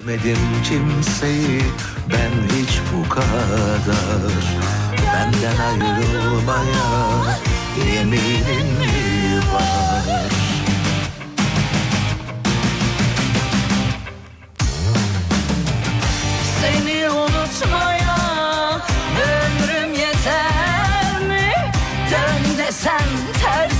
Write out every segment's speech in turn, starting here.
Sevmedim kimseyi ben hiç bu kadar Benden ayrılmaya yeminim mi var Seni unutmaya ömrüm yeter mi? Dön tersine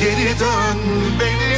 Geri dön beni